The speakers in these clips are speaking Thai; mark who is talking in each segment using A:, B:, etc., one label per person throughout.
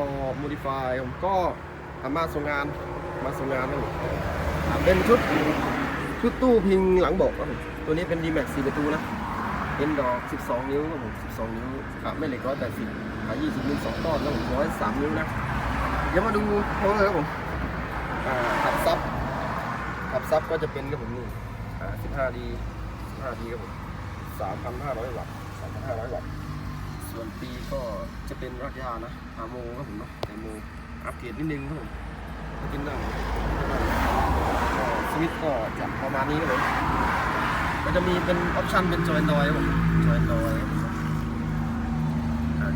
A: รอ modify ผมก็สามาส่งงานมาส่งงานครับผมเป็นชุดชุดตู้พิงหลังเบาะครับผมตัวนี้เป็น D-Max 4ประตูนะเป็นดอก 12 นิ้วครับผม 12 นิ้วขาแม่เหล็ก180ขา20นิ้ว2ต้อนแล้วผม103นิ้วนะเดี๋ยวมาดูเพาเลยครับผมขับซับขับซับก็จะเป็นครับผมนี่15 D 15 D ครับผม3,500วัตต์3,500วัตต์ ส่วนปีก็จะเป็นรากหญ้านะอาโมครับผมนะไอโมอัปเกรดนิดนึงครับผมก็เป็นนั่งก็สวิตก็จะประมาณนี้ครับผมก็จะมีเป็นออปชั่นเป็นจอยนอยครับผมจอยนอย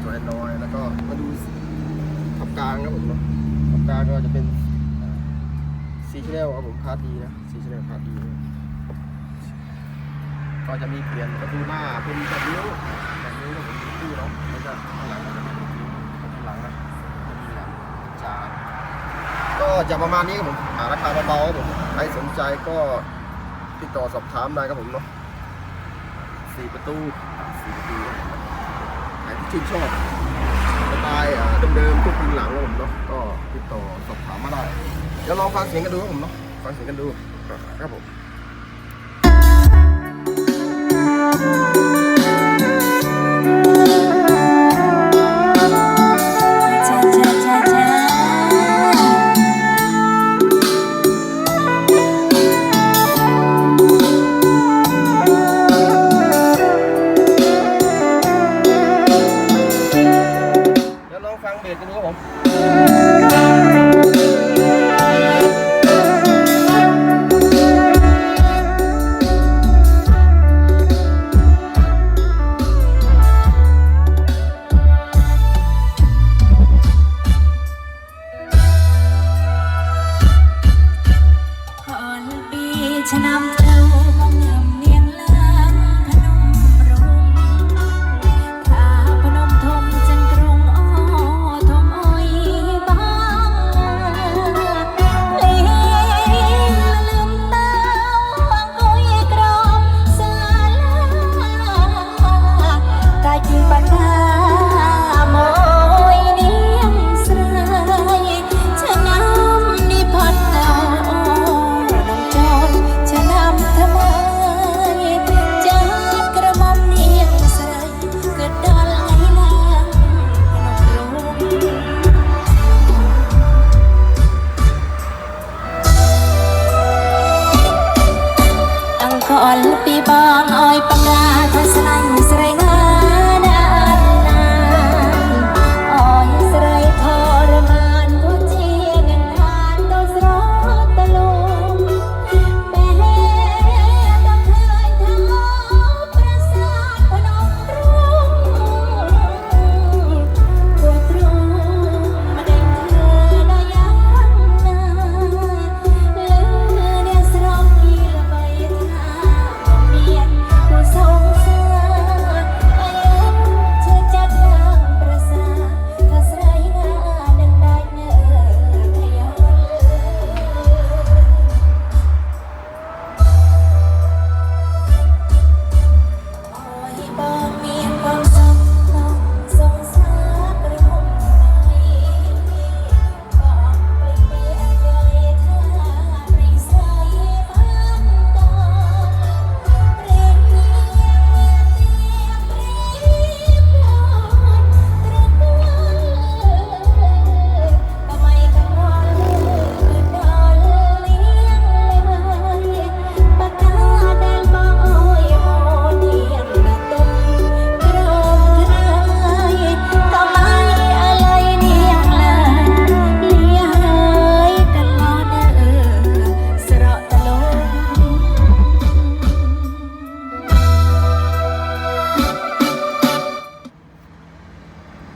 A: จอยนอยแล้วก็มาดูขับกลางครับผมเนาะขับกลางก็จะเป็นซีชแนลครับผมพาดีนะซีชแนลพาดีก็จะมีเปลี่ยนประตูหน้าเป็นแบบนิ้ว นิ้วครับผมคู่เนาะแล้วก็ข้างหลังก็จะเป็นนิ้ข้างหลังนะจะมีหลังจานก็จะประมาณนี้ครับผมหาราคาเบาๆครับผมใครสนใจก็ติดต่อสอบถามได้ครับผมเนาะสี่ประตูสี่ประตูใครที่ชื่นชอบสไตล์อ่าเดิมๆทุกพิงหลังครับผมเนาะก็ติดต่อสอบถามมาได้เดี๋ยวลองฟังเสียงกันดูครับผมเนาะฟังเสียงกันดูครับผม
B: cha
A: beads and I'm